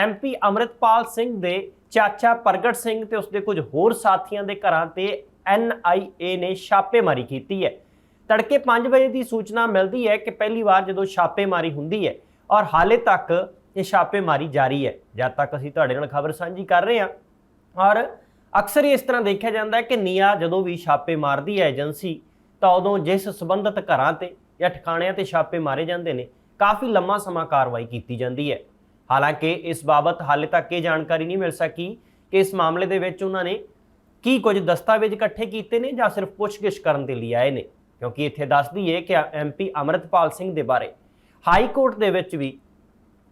MP Amritpal Singh ਦੇ ਚਾਚਾ ਪ੍ਰਗਟ ਸਿੰਘ ਤੇ ਉਸਦੇ ਕੁਝ ਹੋਰ ਸਾਥੀਆਂ ਦੇ ਘਰਾਂ ਤੇ ਐਨਆਈਏ ਨੇ ਛਾਪੇਮਾਰੀ ਕੀਤੀ ਹੈ। ਤੜਕੇ 5 ਵਜੇ ਦੀ ਸੂਚਨਾ ਮਿਲਦੀ ਹੈ ਕਿ ਪਹਿਲੀ ਵਾਰ ਜਦੋਂ ਛਾਪੇਮਾਰੀ ਹੁੰਦੀ ਹੈ ਔਰ ਹਾਲੇ ਤੱਕ ਇਹ ਛਾਪੇਮਾਰੀ ਜਾਰੀ ਹੈ, ਜਦ ਤੱਕ ਅਸੀਂ ਤੁਹਾਡੇ ਨਾਲ ਖਬਰ ਸਾਂਝੀ ਕਰ ਰਹੇ ਹਾਂ। ਔਰ ਅਕਸਰ ਹੀ ਇਸ ਤਰ੍ਹਾਂ ਦੇਖਿਆ ਜਾਂਦਾ ਹੈ ਕਿ ਨੀਆ ਜਦੋਂ ਵੀ ਛਾਪੇ ਮਾਰਦੀ ਹੈ ਏਜੰਸੀ, ਤਾਂ ਉਦੋਂ ਜਿਸ ਸੰਬੰਧਿਤ ਘਰਾਂ ਤੇ ਜਾਂ ਠਿਕਾਣਿਆਂ ਤੇ ਛਾਪੇ ਮਾਰੇ ਜਾਂਦੇ ਨੇ, ਕਾਫੀ ਲੰਮਾ ਸਮਾਂ ਕਾਰਵਾਈ ਕੀਤੀ ਜਾਂਦੀ ਹੈ। ਹਾਲਾਂਕਿ ਇਸ ਬਾਬਤ ਹਾਲੇ ਤੱਕ ਇਹ ਜਾਣਕਾਰੀ ਨਹੀਂ ਮਿਲ ਸਕੀ ਕਿ ਇਸ ਮਾਮਲੇ ਦੇ ਵਿੱਚ ਉਹਨਾਂ ਨੇ ਕੀ ਕੁਝ ਦਸਤਾਵੇਜ਼ ਇਕੱਠੇ ਕੀਤੇ ਨੇ ਜਾਂ ਸਿਰਫ ਪੁੱਛਗਿੱਛ ਕਰਨ ਦੇ ਲਈ ਆਏ ਨੇ। ਕਿਉਂਕਿ ਇੱਥੇ ਦੱਸਦੀ ਹੈ ਕਿ ਐਮਪੀ ਅਮਰਿਤਪਾਲ ਸਿੰਘ ਦੇ ਬਾਰੇ ਹਾਈ ਕੋਰਟ ਦੇ ਵਿੱਚ ਵੀ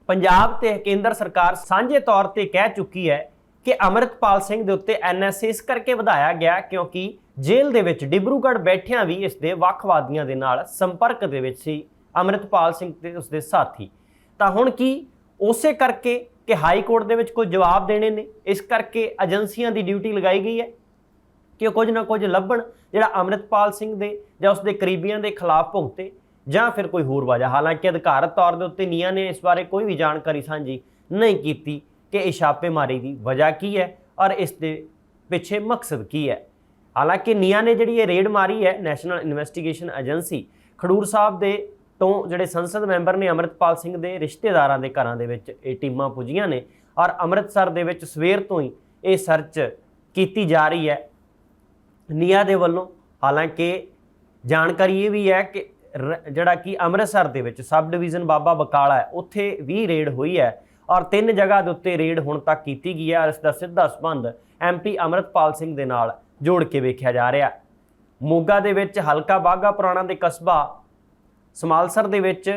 ਪੰਜਾਬ ਤੇ ਕੇਂਦਰ ਸਰਕਾਰ ਸਾਂਝੇ ਤੌਰ ਤੇ ਕਹਿ ਚੁੱਕੀ ਹੈ ਕਿ ਅਮਰਿਤਪਾਲ ਸਿੰਘ ਦੇ ਉੱਤੇ ਐਨਐਸਏ ਇਸ ਕਰਕੇ ਵਧਾਇਆ ਗਿਆ ਕਿਉਂਕਿ ਜੇਲ੍ਹ ਦੇ ਵਿੱਚ ਡਿਬਰੂਗੜ੍ਹ ਬੈਠਿਆਂ ਵੀ ਇਸ ਦੇ ਵੱਖਵਾਦੀਆਂ ਦੇ ਨਾਲ ਸੰਪਰਕ ਦੇ ਵਿੱਚ ਸੀ ਅਮਰਿਤਪਾਲ ਸਿੰਘ ਤੇ ਉਸਦੇ ਸਾਥੀ। ਤਾਂ ਹੁਣ ਕੀ ਉਸੇ ਕਰਕੇ ਕਿ ਹਾਈ ਕੋਰਟ ਦੇ ਵਿੱਚ ਕੋਈ ਜਵਾਬ ਦੇਣੇ ਨੇ, ਇਸ ਕਰਕੇ ਏਜੰਸੀਆਂ ਦੀ ਡਿਊਟੀ ਲਗਾਈ ਗਈ ਹੈ ਕਿ ਉਹ ਕੁਝ ਨਾ ਕੁਝ ਲੱਭਣ, ਜਿਹੜਾ ਅਮਰਿਤਪਾਲ ਸਿੰਘ ਦੇ ਜਾਂ ਉਸਦੇ ਕਰੀਬੀਆਂ ਦੇ ਖਿਲਾਫ ਭੁਗਤੇ ਜਾਂ ਫਿਰ ਕੋਈ ਹੋਰ ਵਜ੍ਹਾ ਹਾਲਾਂਕਿ ਅਧਿਕਾਰਤ ਤੌਰ ਦੇ ਉੱਤੇ ਨੀਆਂ ਨੇ ਇਸ ਬਾਰੇ ਕੋਈ ਵੀ ਜਾਣਕਾਰੀ ਸਾਂਝੀ ਨਹੀਂ ਕੀਤੀ ਕਿ ਇਹ ਛਾਪੇਮਾਰੀ ਦੀ ਵਜ੍ਹਾ ਕੀ ਹੈ ਔਰ ਇਸ ਦੇ ਪਿੱਛੇ ਮਕਸਦ ਕੀ ਹੈ। ਹਾਲਾਂਕਿ ਨੀਆਂ ਨੇ ਜਿਹੜੀ ਇਹ ਰੇਡ ਮਾਰੀ ਹੈ, National Investigation Agency, Khadur Sahib ਦੇ ਤੋਂ ਜਿਹੜੇ ਸੰਸਦ ਮੈਂਬਰ ਨੇ ਅਮਰਿਤਪਾਲ ਸਿੰਘ ਦੇ ਰਿਸ਼ਤੇਦਾਰਾਂ ਦੇ ਘਰਾਂ ਦੇ ਵਿੱਚ ਇਹ ਟੀਮਾਂ ਪੁੱਜੀਆਂ ਨੇ ਔਰ ਅੰਮ੍ਰਿਤਸਰ ਦੇ ਵਿੱਚ ਸਵੇਰ ਤੋਂ ਹੀ ਇਹ ਸਰਚ ਕੀਤੀ ਜਾ ਰਹੀ ਹੈ। ਨੀਆ ਦੇ ਵੱਲੋਂ, ਹਾਲਾਂਕਿ ਜਾਣਕਾਰੀ ਇਹ ਵੀ ਹੈ ਕਿ ਰ- ਜਿਹੜਾ ਕਿ ਅੰਮ੍ਰਿਤਸਰ ਦੇ ਵਿੱਚ ਸਬ ਡਿਵੀਜ਼ਨ ਬਾਬਾ ਬਕਾਲਾ ਹੈ, ਉੱਥੇ ਵੀ ਰੇਡ ਹੋਈ ਹੈ ਔਰ ਤਿੰਨ ਜਗ੍ਹਾ ਦੇ ਉੱਤੇ ਰੇਡ ਹੁਣ ਤੱਕ ਕੀਤੀ ਗਈ ਹੈ ਔਰ ਇਸ ਦਾ ਸਿੱਧਾ ਸੰਬੰਧ ਐਮਪੀ ਅਮਰਿਤਪਾਲ ਸਿੰਘ ਦੇ ਨਾਲ ਜੋੜ ਕੇ ਵੇਖਿਆ ਜਾ ਰਿਹਾ। ਮੋਗਾ ਦੇ ਵਿੱਚ ਹਲਕਾ ਬਾਗਾ ਪੁਰਾਣਾ ਦੇ ਕਸਬਾ ਸਮਾਲਸਰ ਦੇ ਵਿੱਚ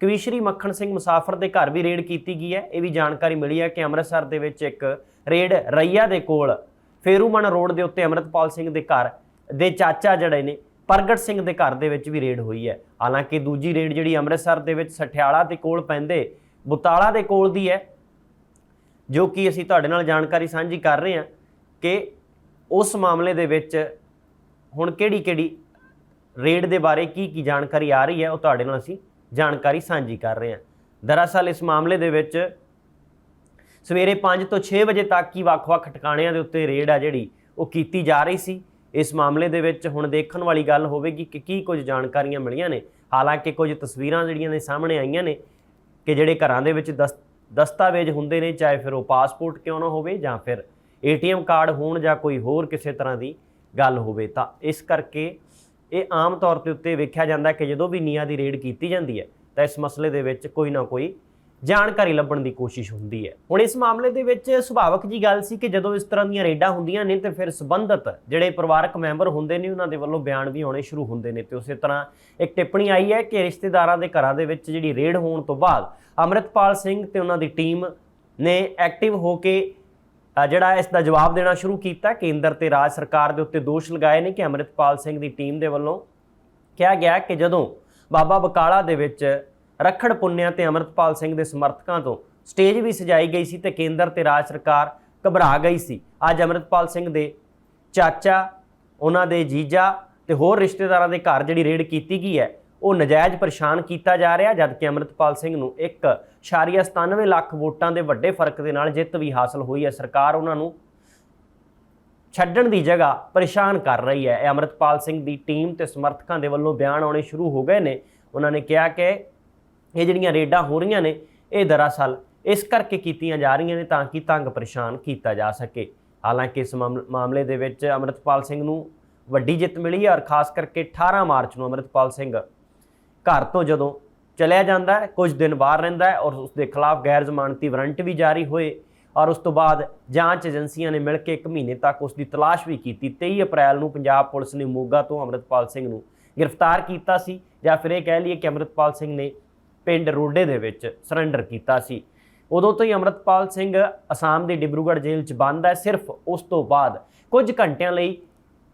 ਕਵੀਸ਼ਰੀ ਮੱਖਣ ਸਿੰਘ ਮੁਸਾਫਰ ਦੇ ਘਰ ਵੀ ਰੇਡ ਕੀਤੀ ਗਈ ਹੈ। ਇਹ ਵੀ ਜਾਣਕਾਰੀ ਮਿਲੀ ਹੈ ਕਿ ਅੰਮ੍ਰਿਤਸਰ ਦੇ ਵਿੱਚ ਇੱਕ ਰੇਡ ਰਈਆ ਦੇ ਕੋਲ ਫੇਰੂਮਨ ਰੋਡ ਦੇ ਉੱਤੇ ਅਮਰਿਤਪਾਲ ਸਿੰਘ ਦੇ ਘਰ ਦੇ ਚਾਚਾ ਜਿਹੜੇ ਨੇ, ਪ੍ਰਗਟ ਸਿੰਘ ਦੇ ਘਰ ਦੇ ਵਿੱਚ ਵੀ ਰੇਡ ਹੋਈ ਹੈ। ਹਾਲਾਂਕਿ ਦੂਜੀ ਰੇਡ ਜਿਹੜੀ ਅੰਮ੍ਰਿਤਸਰ ਦੇ ਵਿੱਚ ਸਠਿਆਲਾ ਦੇ ਕੋਲ ਪੈਂਦੇ ਬੁਤਾਲਾ ਦੇ ਕੋਲ ਦੀ ਹੈ, ਜੋ ਕਿ ਅਸੀਂ ਤੁਹਾਡੇ ਨਾਲ ਜਾਣਕਾਰੀ ਸਾਂਝੀ ਕਰ ਰਹੇ ਹਾਂ ਕਿ ਉਸ ਮਾਮਲੇ ਦੇ ਵਿੱਚ ਹੁਣ ਕਿਹੜੀ ਕਿਹੜੀ ਰੇਡ ਦੇ ਬਾਰੇ ਕੀ ਕੀ ਜਾਣਕਾਰੀ ਆ ਰਹੀ ਹੈ, ਉਹ ਤੁਹਾਡੇ ਨਾਲ ਅਸੀਂ ਜਾਣਕਾਰੀ ਸਾਂਝੀ ਕਰ ਰਹੇ ਹਾਂ। ਦਰਅਸਲ ਇਸ ਮਾਮਲੇ ਦੇ ਵਿੱਚ ਸਵੇਰੇ 5 ਤੋਂ 6 ਵਜੇ ਤੱਕ ਹੀ ਵੱਖ-ਵੱਖ ਟਿਕਾਣਿਆਂ ਦੇ ਉੱਤੇ ਰੇਡ ਆ ਜਿਹੜੀ, ਉਹ ਕੀਤੀ ਜਾ ਰਹੀ ਸੀ। ਇਸ ਮਾਮਲੇ ਦੇ ਵਿੱਚ ਹੁਣ ਦੇਖਣ ਵਾਲੀ ਗੱਲ ਹੋਵੇਗੀ ਕਿ ਕੀ ਕੁਝ ਜਾਣਕਾਰੀਆਂ ਮਿਲੀਆਂ ਨੇ। ਹਾਲਾਂਕਿ ਕੁਝ ਤਸਵੀਰਾਂ ਜਿਹੜੀਆਂ ਨੇ ਸਾਹਮਣੇ ਆਈਆਂ ਨੇ ਕਿ ਜਿਹੜੇ ਘਰਾਂ ਦੇ ਵਿੱਚ ਦਸ- ਦਸਤਾਵੇਜ਼ ਹੁੰਦੇ ਨੇ, ਚਾਹੇ ਫਿਰ ਉਹ ਪਾਸਪੋਰਟ ਕਿਉਂ ਨਾ ਹੋਵੇ ਜਾਂ ਫਿਰ ਏਟੀਐਮ ਕਾਰਡ ਹੋਣ ਜਾਂ ਕੋਈ ਹੋਰ ਕਿਸੇ ਤਰ੍ਹਾਂ ਦੀ ਗੱਲ ਹੋਵੇ ਤਾਂ ਇਸ ਕਰਕੇ ਇਹ ਆਮ ਤੌਰ ਤੇ ਉੱਤੇ ਵੇਖਿਆ ਜਾਂਦਾ ਕਿ ਜਦੋਂ ਵੀ ਨੀਆਂ ਦੀ ਰੇਡ ਕੀਤੀ ਜਾਂਦੀ ਹੈ, ਤਾਂ ਇਸ ਮਸਲੇ ਦੇ ਵਿੱਚ ਕੋਈ ਨਾ ਕੋਈ ਜਾਣਕਾਰੀ ਲੱਭਣ ਦੀ ਕੋਸ਼ਿਸ਼ ਹੁੰਦੀ ਹੈ। ਹੁਣ ਇਸ ਮਾਮਲੇ ਦੇ ਵਿੱਚ ਸੁਭਾਵਕ ਜੀ ਗੱਲ ਸੀ ਕਿ ਜਦੋਂ ਇਸ ਤਰ੍ਹਾਂ ਦੀਆਂ ਰੇਡਾਂ ਹੁੰਦੀਆਂ ਨੇ, ਤੇ ਫਿਰ ਸੰਬੰਧਤ ਜਿਹੜੇ ਪਰਿਵਾਰਕ ਮੈਂਬਰ ਹੁੰਦੇ ਨੇ, ਉਹਨਾਂ ਦੇ ਵੱਲੋਂ ਬਿਆਨ ਵੀ ਆਉਣੇ ਸ਼ੁਰੂ ਹੁੰਦੇ ਨੇ। ਤੇ ਉਸੇ ਤਰ੍ਹਾਂ ਇੱਕ ਟਿੱਪਣੀ ਆਈ ਹੈ ਕਿ ਰਿਸ਼ਤੇਦਾਰਾਂ ਦੇ ਘਰਾਂ ਦੇ ਵਿੱਚ ਜਿਹੜੀ ਰੇਡ ਹੋਣ ਤੋਂ ਬਾਅਦ ਅਮਰਿਤਪਾਲ ਸਿੰਘ ਤੇ ਉਹਨਾਂ ਦੀ ਟੀਮ ਨੇ ਐਕਟਿਵ ਹੋ ਕੇ ਜਿਹੜਾ ਇਸ ਦਾ ਜਵਾਬ ਦੇਣਾ ਸ਼ੁਰੂ ਕੀਤਾ, ਕੇਂਦਰ ਤੇ ਰਾਜ ਸਰਕਾਰ ਦੇ ਉੱਤੇ ਦੋਸ਼ ਲਗਾਏ ਨੇ ਕਿ ਅਮਰਿਤਪਾਲ ਸਿੰਘ ਦੀ ਟੀਮ ਦੇ ਵੱਲੋਂ ਕਿਹਾ ਗਿਆ ਕਿ ਜਦੋਂ ਬਾਬਾ ਬਕਾਲਾ ਦੇ ਵਿੱਚ ਰਖੜ ਪੁੰਨਿਆ ਤੇ ਅਮਰਿਤਪਾਲ ਸਿੰਘ ਦੇ ਸਮਰਥਕਾਂ ਤੋਂ ਸਟੇਜ ਵੀ ਸਜਾਈ ਗਈ ਸੀ ਤੇ ਕੇਂਦਰ ਤੇ ਰਾਜ ਸਰਕਾਰ ਘਬਰਾ ਗਈ ਸੀ, ਅੱਜ ਅਮਰਿਤਪਾਲ ਸਿੰਘ ਦੇ ਚਾਚਾ, ਉਹਨਾਂ ਦੇ ਜੀਜਾ ਤੇ ਹੋਰ ਰਿਸ਼ਤੇਦਾਰਾਂ ਦੇ ਘਰ ਜਿਹੜੀ ਰੇਡ ਕੀਤੀ ਗਈ ਹੈ ਉਹ ਨਜਾਇਜ਼ ਪਰੇਸ਼ਾਨ ਕੀਤਾ ਜਾ ਰਿਹਾ, ਜਦਕਿ ਅਮਰਿਤਪਾਲ ਸਿੰਘ ਨੂੰ 1.97 ਲੱਖ ਵੋਟਾਂ ਦੇ ਵੱਡੇ ਫ਼ਰਕ ਦੇ ਨਾਲ ਜਿੱਤ ਵੀ ਹਾਸਲ ਹੋਈ ਹੈ। ਸਰਕਾਰ ਉਹਨਾਂ ਨੂੰ ਛੱਡਣ ਦੀ ਜਗ੍ਹਾ ਪਰੇਸ਼ਾਨ ਕਰ ਰਹੀ ਹੈ। ਇਹ ਅਮਰਿਤਪਾਲ ਸਿੰਘ ਦੀ ਟੀਮ ਤੇ ਸਮਰਥਕਾਂ ਦੇ ਵੱਲੋਂ ਬਿਆਨ ਆਉਣੇ ਸ਼ੁਰੂ ਹੋ ਗਏ ਨੇ। ਉਹਨਾਂ ਨੇ ਕਿਹਾ ਕਿ ਇਹ ਜਿਹੜੀਆਂ ਰੇਡਾਂ ਹੋ ਰਹੀਆਂ ਨੇ, ਇਹ ਦਰਅਸਲ ਇਸ ਕਰਕੇ ਕੀਤੀਆਂ ਜਾ ਰਹੀਆਂ ਨੇ ਤਾਂ ਕਿ ਤੰਗ ਪਰੇਸ਼ਾਨ ਕੀਤਾ ਜਾ ਸਕੇ। ਹਾਲਾਂਕਿ ਇਸ ਮਾਮਲ- ਮਾਮਲੇ ਦੇ ਵਿੱਚ ਅਮਰਿਤਪਾਲ ਸਿੰਘ ਨੂੰ ਵੱਡੀ ਜਿੱਤ ਮਿਲੀ ਹੈ ਔਰ ਖਾਸ ਕਰਕੇ 18 ਮਾਰਚ ਨੂੰ ਅਮਰਿਤਪਾਲ ਸਿੰਘ ਘਰ ਤੋਂ ਜਦੋਂ ਚਲਿਆ ਜਾਂਦਾ ਹੈ, ਕੁਝ ਦਿਨ ਬਾਹਰ ਰਹਿੰਦਾ ਹੈ ਔਰ ਉਸ ਦੇ ਖਿਲਾਫ ਗੈਰ ਜ਼ਮਾਨਤੀ ਵਾਰੰਟ ਵੀ ਜਾਰੀ ਹੋਏ ਔਰ ਉਸ ਤੋਂ ਬਾਅਦ ਜਾਂਚ ਏਜੰਸੀਆਂ ਨੇ ਮਿਲ ਕੇ 1 ਮਹੀਨੇ ਤੱਕ ਉਸ ਦੀ ਤਲਾਸ਼ ਵੀ ਕੀਤੀ। 23 ਅਪ੍ਰੈਲ ਨੂੰ ਪੰਜਾਬ ਪੁਲਿਸ ਨੇ ਮੋਗਾ ਤੋਂ ਅਮਰਿਤਪਾਲ ਸਿੰਘ ਨੂੰ ਗ੍ਰਿਫਤਾਰ ਕੀਤਾ ਸੀ ਜਾਂ ਫਿਰ ਇਹ ਕਹਿ ਲਈਏ ਕਿ ਅਮਰਿਤਪਾਲ ਸਿੰਘ ਨੇ ਪਿੰਡ ਰੋਡੇ ਦੇ ਵਿੱਚ ਸਰੈਂਡਰ ਕੀਤਾ ਸੀ। ਉਦੋਂ ਤੋਂ ਹੀ ਅਮਰਿਤਪਾਲ ਸਿੰਘ ਅਸਾਮ ਦੇ ਡਿਬਰੂਗੜ੍ਹ ਜੇਲ੍ਹ 'ਚ ਬੰਦ ਹੈ। ਸਿਰਫ ਉਸ ਤੋਂ ਬਾਅਦ ਕੁਝ ਘੰਟਿਆਂ ਲਈ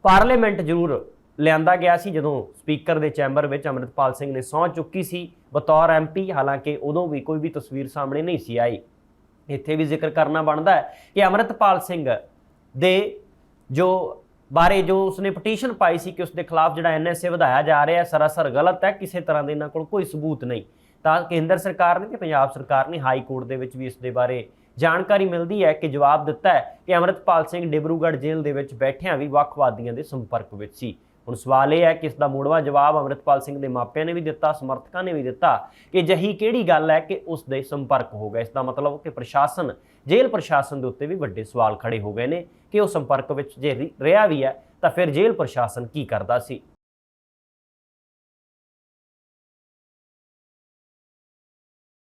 ਪਾਰਲੀਮੈਂਟ ਜ਼ਰੂਰ ਲਿਆਂਦਾ ਗਿਆ ਸੀ ਜਦੋਂ ਸਪੀਕਰ ਦੇ ਚੈਂਬਰ ਵਿੱਚ ਅਮਰਿਤਪਾਲ ਸਿੰਘ ਨੇ ਸਹੁੰ ਚੁੱਕੀ ਸੀ। ਬਤੌਰ ਐਮਪੀ ਹਾਲਾਂਕਿ ਉਦੋਂ ਵੀ ਕੋਈ ਵੀ ਤਸਵੀਰ ਸਾਹਮਣੇ ਨਹੀਂ ਸੀ ਆਈ। ਇੱਥੇ ਵੀ ਜ਼ਿਕਰ ਕਰਨਾ ਬਣਦਾ ਹੈ ਕਿ ਅਮਰਿਤਪਾਲ ਸਿੰਘ ਦੇ ਜੋ ਬਾਰੇ ਜੋ ਉਸਨੇ ਪਟੀਸ਼ਨ ਪਾਈ ਸੀ ਕਿ ਉਸ ਦੇ ਖਿਲਾਫ ਜਿਹੜਾ ਐਨਐਸਏ ਵਧਾਇਆ ਜਾ ਰਿਹਾ ਹੈ, ਸਰਾਸਰ ਗਲਤ ਹੈ, ਕਿਸੇ ਤਰ੍ਹਾਂ ਦੇ ਇਹਨਾਂ ਕੋਲ ਕੋਈ ਸਬੂਤ ਨਹੀਂ। ਤਾਂ ਕੇਂਦਰ ਸਰਕਾਰ ਨੇ ਤੇ ਪੰਜਾਬ ਸਰਕਾਰ ਨੇ ਹਾਈ ਕੋਰਟ ਦੇ ਵਿੱਚ ਵੀ ਇਸ ਦੇ ਬਾਰੇ ਜਾਣਕਾਰੀ ਮਿਲਦੀ ਹੈ ਕਿ ਜਵਾਬ ਦਿੱਤਾ ਹੈ ਕਿ ਅਮਰਿਤਪਾਲ ਸਿੰਘ ਡਿਬਰੂਗੜ੍ਹ ਜੇਲ੍ਹ ਦੇ ਵਿੱਚ ਬੈਠਿਆਂ ਵੀ ਵੱਖਵਾਦੀਆਂ ਦੇ ਸੰਪਰਕ ਵਿੱਚ ਸੀ। ਹੁਣ ਸਵਾਲ ਇਹ ਹੈ ਕਿ ਇਸ ਦਾ ਮੋੜਵਾ ਜਵਾਬ ਅਮਰਿਤਪਾਲ ਸਿੰਘ ਦੇ ਮਾਪਿਆਂ ਨੇ ਵੀ ਦਿੱਤਾ, ਸਮਰਥਕਾਂ ਨੇ ਵੀ ਦਿੱਤਾ ਕਿ ਜਹੀ ਕਿਹੜੀ ਗੱਲ ਹੈ ਕਿ ਉਸ ਦੇ ਸੰਪਰਕ ਹੋ ਗਿਆ? ਇਸ ਦਾ ਮਤਲਬ ਕਿ ਪ੍ਰਸ਼ਾਸਨ, ਜੇਲ੍ਹ ਪ੍ਰਸ਼ਾਸਨ ਦੇ ਉੱਤੇ ਵੀ ਵੱਡੇ ਸਵਾਲ ਖੜੇ ਹੋ ਗਏ ਨੇ ਕਿ ਉਹ ਸੰਪਰਕ ਵਿੱਚ ਜੇ ਰਿਹਾ ਵੀ ਹੈ ਤਾਂ ਫਿਰ ਜੇਲ੍ਹ ਪ੍ਰਸ਼ਾਸਨ ਕੀ ਕਰਦਾ ਸੀ?